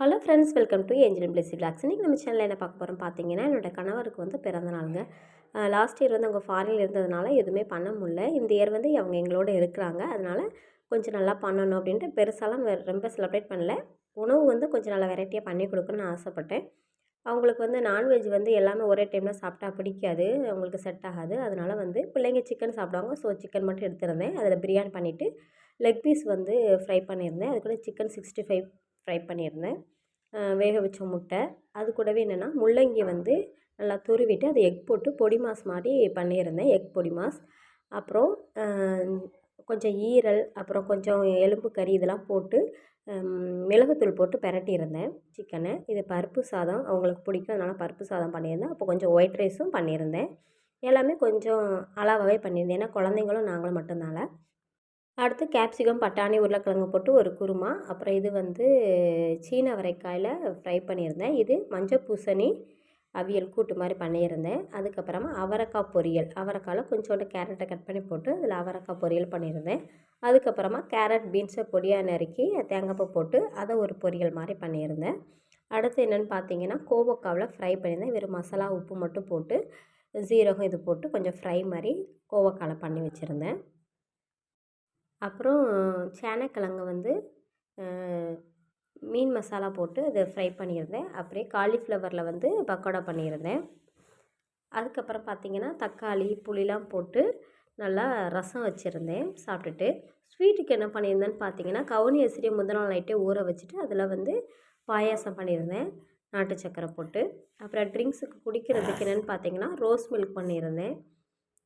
Hello friends welcome to angel plus vlogs இன்றைக்கி நம்ம சேனலில் என்ன பார்க்க போகிறோம் பார்த்தீங்கன்னா என்னோட கணவருக்கு வந்து பிறந்த நாளுங்க. லாஸ்ட் இயர் வந்து அவங்க ஃபாரினில் இருந்ததுனால எதுவுமே பண்ண முடியல. இந்த இயர் வந்து அவங்க எங்களோட இருக்கிறாங்க. அதனால் கொஞ்சம் நல்லா பண்ணணும் அப்படின்ட்டு பெருசாலாம் ரொம்ப செலிப்ரேட் பண்ணல. உணவு வந்து கொஞ்சம் நல்லா வெரைட்டியாக பண்ணி கொடுக்கணும்னு ஆசைப்பட்டேன். அவங்களுக்கு வந்து நான்வெஜ் வந்து எல்லாமே ஒரே டைமில் சாப்பிட்டா பிடிக்காது அவங்களுக்கு செட் ஆகாது. அதனால் வந்து பிள்ளைங்க சிக்கன் சாப்பிடுவாங்க. ஸோ சிக்கன் மட்டும் எடுத்துருந்தேன். அதில் பிரியாணி பண்ணிவிட்டு லெக் பீஸ் வந்து ஃப்ரை பண்ணியிருந்தேன். அது கூட சிக்கன் சிக்ஸ்டி ஃபைவ் ஃப்ரை பண்ணியிருந்தேன். வேக வச்ச முட்டை. அது கூடவே என்னென்னா முள்ளங்கி வந்து நல்லா துருவிட்டு அது எக் போட்டு பொடி மாஸ் மாதிரி பண்ணியிருந்தேன். எக் பொடி மாஸ். அப்புறம் கொஞ்சம் ஈரல் அப்புறம் கொஞ்சம் எலும்பு கறி இதெல்லாம் போட்டு மிளகுத்தூள் போட்டு பிரட்டியிருந்தேன் சிக்கனை. இது பருப்பு சாதம். அவங்களுக்கு பிடிக்கும் அதனால் பருப்பு சாதம் பண்ணியிருந்தேன். அப்போ கொஞ்சம் ஒயிட் ரைஸும் பண்ணியிருந்தேன். எல்லாமே கொஞ்சம் அளவாகவே பண்ணியிருந்தேன். ஏன்னா குழந்தைங்களும் நாங்களும் மட்டும்னால அடுத்து கேப்சிகம் பட்டாணி உருளைக்கிழங்கு போட்டு ஒரு குருமா. அப்புறம் இது வந்து சீன அவரைக்காயில் ஃப்ரை பண்ணியிருந்தேன். இது மஞ்சள் பூசணி அவியல் கூட்டு மாதிரி பண்ணியிருந்தேன். அதுக்கப்புறமா அவரைக்காய் பொரியல். அவரைக்காயில் கொஞ்சோண்டு கேரட்டை கட் பண்ணி போட்டு அதில் அவரைக்காய் பொரியல் பண்ணியிருந்தேன். அதுக்கப்புறமா கேரட் பீன்ஸை பொடியாக நறுக்கி தேங்காய்ப்பூ போட்டு அதை ஒரு பொரியல் மாதிரி பண்ணியிருந்தேன். அடுத்து என்னென்னு பார்த்தீங்கன்னா கோவக்காவில் ஃப்ரை பண்ணியிருந்தேன். வெறும் மசாலா உப்பு மட்டும் போட்டு சீரகம் இது போட்டு கொஞ்சம் ஃப்ரை மாதிரி கோவக்காவில் பண்ணி வச்சுருந்தேன். அப்புறம் சேனக்கிழங்கு வந்து மீன் மசாலா போட்டு அதை ஃப்ரை பண்ணியிருந்தேன். அப்படியே காலிஃப்ளவரில் வந்து பக்கோடா பண்ணியிருந்தேன். அதுக்கப்புறம் பார்த்திங்கன்னா தக்காளி புளிலாம் போட்டு நல்லா ரசம் வச்சுருந்தேன் சாப்பிட்டுட்டு. ஸ்வீட்டுக்கு என்ன பண்ணியிருந்தேன்னு பார்த்தீங்கன்னா கவுனி அரிசியை முதல் நாள் நைட்டே ஊற வச்சுட்டு அதில் வந்து பாயாசம் பண்ணியிருந்தேன் நாட்டு சக்கரை போட்டு. அப்புறம் ட்ரிங்க்ஸுக்கு குடிக்கிறதுக்கு என்னென்னு பார்த்தீங்கன்னா ரோஸ் மில்க் பண்ணியிருந்தேன்.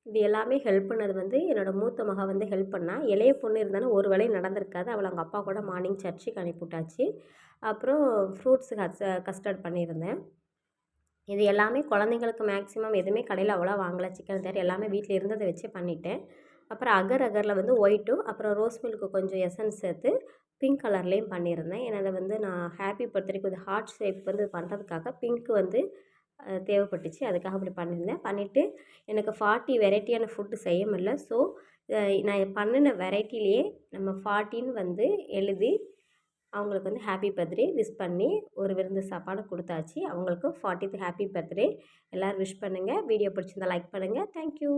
இது எல்லாமே ஹெல்ப் பண்ணது வந்து என்னோடய மூத்த மக வந்து ஹெல்ப் பண்ணா. இளைய பொண்ணு இருந்தாலும் ஒரு வேலையும் நடந்திருக்காது. அவளை அவங்க அப்பா கூட மார்னிங் சர்ச்சுக்கு அனுப்பிவிட்டாச்சு. அப்புறம் ஃப்ரூட்ஸ் கஸ்டர்ட் பண்ணியிருந்தேன். இது எல்லாமே குழந்தைங்களுக்கு மேக்ஸிமம் எதுவுமே கடையில் அவ்வளோ வாங்கலை. சிக்கன் தேர் எல்லாமே வீட்டில் இருந்ததை வச்சே பண்ணிட்டேன். அப்புறம் அகர் அகரில் வந்து ஒயிட்டும் அப்புறம் ரோஸ் மில்க்கு கொஞ்சம் எசன்ஸ் சேர்த்து பிங்க் கலர்லேயும் பண்ணியிருந்தேன். ஏன்னா அதை வந்து நான் ஹாப்பி பர்த்டேக்கு வந்து ஹார்ட் ஷேப் வந்து பண்ணுறதுக்காக பிங்க் வந்து தேவைப்பட்டுச்சு. அதுக்காக அப்படி பண்ணியிருந்தேன். பண்ணிவிட்டு எனக்கு ஃபார்ட்டி வெரைட்டியான ஃபுட்டு செய்ய முடியல. ஸோ நான் பண்ணின வெரைட்டிலேயே நம்ம ஃபார்ட்டின்னு வந்து எழுதி அவங்களுக்கு வந்து ஹாப்பி பர்த்டே விஷ் பண்ணி ஒரு விருந்து சாப்பாடு கொடுத்தாச்சு. அவங்களுக்கு ஃபார்ட்டித்து ஹாப்பி பர்த்டே எல்லோரும் விஷ் பண்ணுங்கள் வீடியோ பிடிச்சிருந்தா லைக் பண்ணுங்கள் தேங்க்யூ